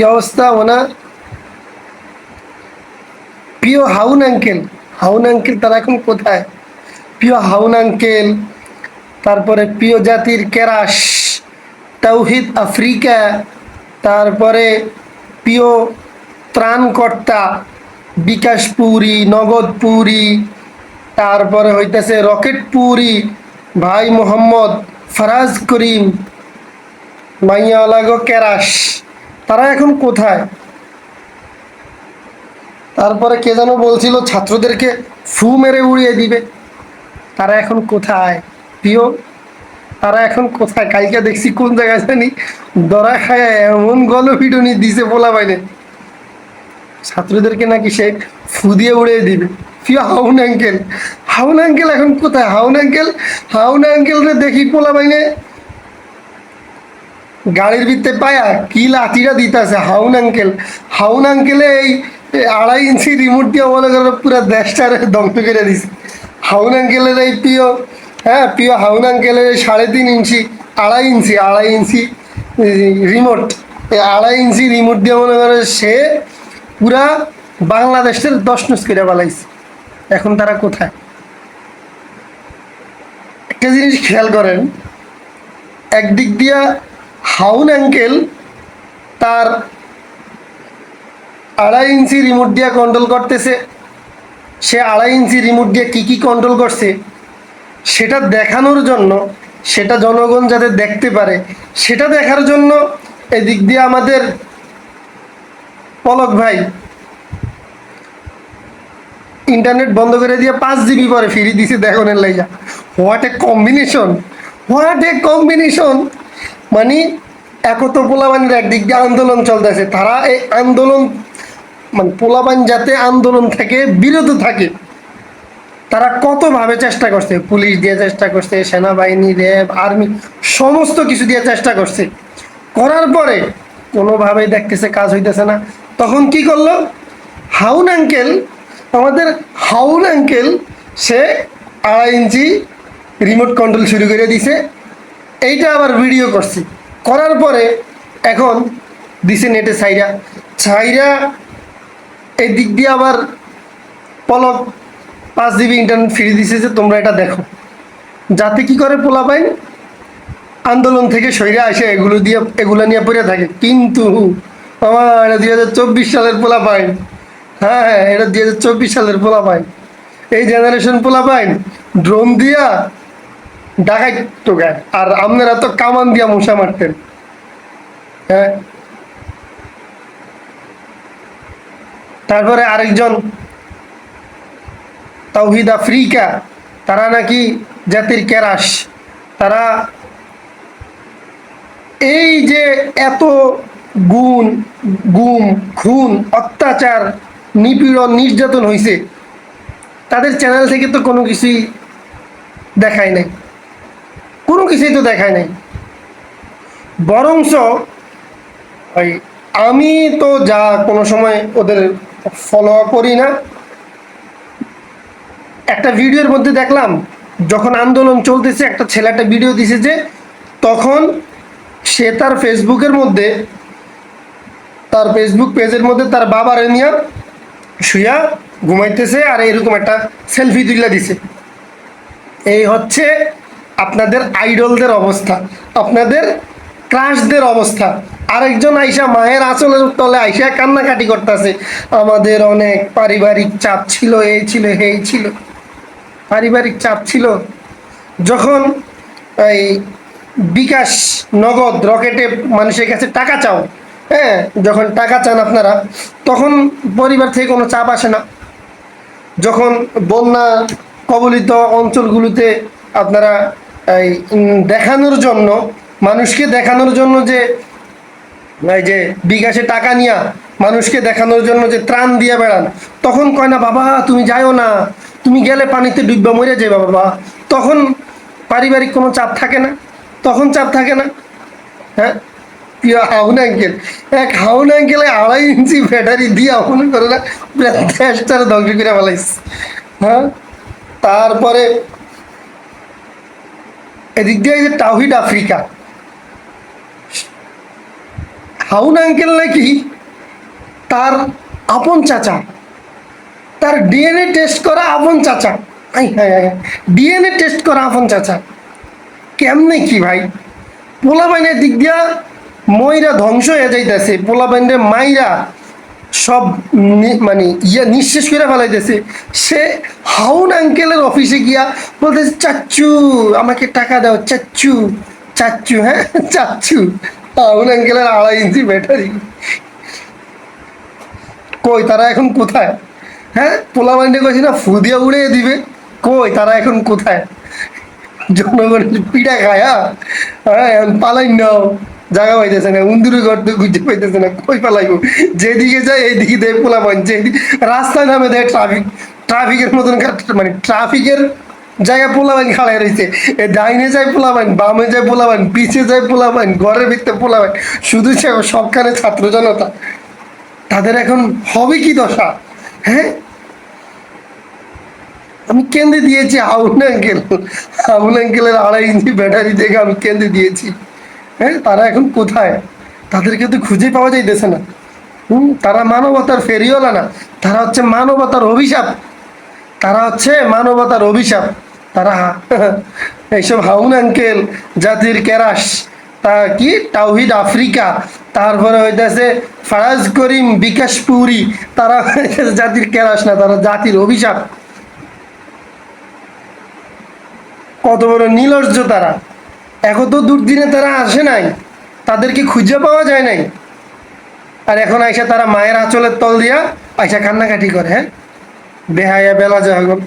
কি অবস্থা? ওনার প্রিয় হাউন আঙ্কেল। হাউন আঙ্কেল, তারা এখন কোথায়? প্রিয় হাউন আঙ্কেল, তারপরে প্রিয় জাতির কেরাস তৌহিদ আফ্রিকা, তারপরে প্রিয় ত্রাণকর্তা বিকাশ পুরী নগদ পুরী তারপরে হইতেছে রকেট পুরী ভাই মোহাম্মদ, ফরাজ করিম মাইয়া লাগো কেরাস তারা এখন কোথায়? তারপরে কে যেন বলছিল, ছাত্রদেরকে ফু মেরে উড়িয়ে দিবে। তারা এখন কোথায়? প্রিয়, তারা এখন কোথায়? কালকে দেখছি কোন জায়গায় জানি দরা খায় এমন গল পিটুনি দিছে বলা বাইনে ছাত্রদেরকে নাকি সে ফু দিয়ে উড়িয়ে দিবে। প্রিয়, হাউন অ্যাঙ্কেল হাউন অ্যাঙ্কেল এখন কোথায়? হাউন অ্যাঙ্কেল হাউন আঙ্কেলরে দেখি পোলা বাইনে গাড়ির ভিতরে পায়া কি লাঠিটা দিতেছে, হাউন আঙ্কেল হাউন আঙ্কেলে এই আড়াই ইঞ্চি রিমোট দিয়ে মনে করো পুরো দেশটারে ধ্বংস করে দিছে। হাউন আঙ্কেলের এই প্রিয় হ্যাঁ প্রিয় হাউন আঙ্কেলের এই সাড়ে তিন ইঞ্চি, আড়াই ইঞ্চি আড়াই ইঞ্চি রিমোট এই আড়াই ইঞ্চি রিমোট দিয়ে মনে করে সে পুরা বাংলাদেশের দশ নস করে বালাইছে এখন তারা কোথায়? একটা জিনিস খেয়াল করেন, একদিক দিয়া হাউন অ্যাঙ্কেল তার আড়াই ইঞ্চি রিমোট দিয়ে কন্ট্রোল করতেছে। সে আড়াই ইঞ্চি রিমোট দিয়ে কী কী কন্ট্রোল করছে, সেটা দেখানোর জন্য, সেটা জনগণ যাতে দেখতে পারে, সেটা দেখার জন্য এদিক দিয়ে আমাদের পলক ভাই ইন্টারনেট বন্ধ করে দিয়ে পাঁচ জিবি পরে ফিরি দিছে দেখনের লাইজা what a combination what a combination মানে একত পোলাবানির একদিক দিয়ে আন্দোলন চলতেছে। তারা এই আন্দোলন মানে পোলাবান যাতে আন্দোলন থেকে বিরত থাকে, তারা কতভাবে চেষ্টা করছে? পুলিশ দিয়ে চেষ্টা করছে, সেনাবাহিনী, র্যাব, আর্মি, সমস্ত কিছু দিয়ে চেষ্টা করছে। করার পরে কোনোভাবেই দেখতেছে কাজ হইতেছে না। তখন কি করল? হাউন আঙ্কেল, আমাদের হাউন আঙ্কেল, সে আড়াই ইঞ্চি রিমোট কন্ট্রোল শুরু করে দিছে। এইটা আবার ভিডিও করছি। করার পরে এখন দিছে নেটে ছাইরা। ছাইরা এই দিক দিয়ে আবার পলক পাঁচ জিবি ইন্টারনেট ফ্রি দিছে যে তোমরা এটা দেখো। যাতে কি করে পোলা পাইন আন্দোলন থেকে সইরা আসে, এগুলো দিয়ে, এগুলো নিয়ে পড়ে থাকে। কিন্তু আমার এটা দুই হাজার চব্বিশ সালের পোলা পাইন হ্যাঁ হ্যাঁ এটা দুই হাজার চব্বিশ সালের পোলা পাইন এই জেনারেশন পোলা পাইন ড্রোন দিয়া ডাকাই টোকায় আর আপনারা তো কামান দিয়া মশা মারতেন। হ্যাঁ? তারপরে আরেকজন, তাওহিদ আফ্রিকা, তারা নাকি জাতির কেরাস। তারা এই যে এত গুণ, গুম, খুন, অত্যাচার, নিপীড়ন, নির্যাতন হয়েছে তাদের চ্যানেল থেকে তো কোনো কিছুই দেখায় নাই। কোনো কিছুই তো দেখায় নাই। বরংস ওই আমি তো যা কোনো সময় ওদের ফলো করি না। একটা ভিডিওর মধ্যে দেখলাম, যখন আন্দোলন চলতেছে, একটা ছেলে একটা ভিডিও দিছে যে তখন সে তার ফেসবুকের মধ্যে, তার ফেসবুক পেজের মধ্যে তার বাবার নিয়ে শুয়া ঘুমাইতেছে আর এরকম একটা সেলফি তুলে দিছে। এই হচ্ছে আপনাদের আইডলদের অবস্থা, আপনাদের ক্রাশদের অবস্থা। আরেকজন আইসা মায়ের আঁচলের তলে আইসা কান্নাকাটি করতেছে, আমাদের অনেক পারিবারিক চাপ ছিল, এই ছিল এই ছিল। পারিবারিক চাপ ছিল। যখন এই বিকাশ নগদ রকেটে মানুষের কাছে টাকা চাও হ্যাঁ যখন টাকা চান আপনারা, তখন পরিবার থেকে কোনো চাপ আসে না। যখন বন্যা কবলিত অঞ্চলগুলোতে আপনারা এই দেখানোর জন্য, মানুষকে দেখানোর জন্য যে, এই যে বিকাশে টাকা নিয়া মানুষকে দেখানোর জন্য যে ত্রাণ দিয়ে বেড়ান, তখন কয় না, বাবা, তুমি যাইও না। তুমি গেলে পানিতে ডুববা, মরে যাবে বাবা। তখন পারিবারিক কোনো চাপ থাকে না? তখন চাপ থাকে না? হ্যাঁ? হাউন অ্যাঙ্কেল এক হাউন অ্যাঙ্কেলে আড়াই ইঞ্চি ব্যাটারি দিয়ে মনে করে না ধ্বংস করে হ্যাঁ? তারপরে এদিক দিয়ে যে তাওহিদ আফ্রিকা। হাউন আঙ্কেল নাকি তার আপন চাচা, তার ডিএনএ টেস্ট করা আপন চাচা। ডিএনএ টেস্ট করা আপন চাচা। কেমনে কি ভাই? পোলা পোলাবাইনের দিক দিয়া ময়রা ধ্বংস হয়ে যাইতেছে পোলাবাইনের মাইরা সব মানে ইয়া নিঃশেষ করে ফেলাইতেছে। সে হাউন আঙ্কেলের অফিসে গিয়া বলতেছে, চাচ্চু, আমাকে টাকা দাও, চাচ্চু চাচ্চু হ্যাঁ চাচ্চু। আড়াই ইঞ্চি ব্যাটারি। কই, তারা এখন কোথায়? হ্যাঁ পোলা মাইন্ডে কইছি না দিয়া উড়িয়ে দিবে। কই, তারা এখন কোথায়? জনগণ পিঠা খায় হ্যাঁ? হ্যাঁ পালাই নাও জায়গা পাইতেছে না, উন্দুরি ঘর তো গুজে পাইতেছে না, কই পালাইব? যেদিকে যায়, এইদিকে দেয় পোলা পান যেদিকে রাস্তায় নামে দেয় ট্রাফিক ট্রাফিকের মতন মানে ট্রাফিকের জায়গায় পোলাবাইন খাড়াই রয়েছে এ ডাইনে যায় পোলাবাইন, বামে যায় পোলাবাইন, পিছে যায় পোলাবাইন, ঘরের ভিতরে পোলাবাইন। শুধু সে সবখানে ছাত্র জনতা। তাদের এখন হবে কি দশা? হ্যাঁ? আমি কেন্দ্রে দিয়েছি হাউন অ্যাঙ্কেল হাউন আঙ্কেলের আড়াই ইঞ্চি ব্যাটারি দেখে আমি কেন্দ্রে দিয়েছি। হ্যাঁ? তারা এখন কোথায়? তাদেরকে তো খুঁজে পাওয়া যাইতেছে না। হুম? তারা মানবতার ফেরিওয়ালা না। তারা হচ্ছে মানবতার অভিশাপ। তারা হচ্ছে মানবতার অভিশাপ। তারা এইসব হাউন আঙ্কেল, জাতির কেরাস, তা কি? তাওহিদ আফ্রিকা। তারপরে হইতেছে ফারাজ করিম বিকাশ পুরি। তারা জাতির কেরাস না, তারা জাতির অভিশাপ। কত বড় নির্লজ্জ তারা। এখন তো দুর্দিনে তারা আসে নাই। তাদেরকে খুঁজে পাওয়া যায় নাই। আর এখন আইসা তারা মায়ের আঁচলের তল দিয়া আইসা কান্নাকাটি করে হ্যাঁ? বেহায়া বেলা যখন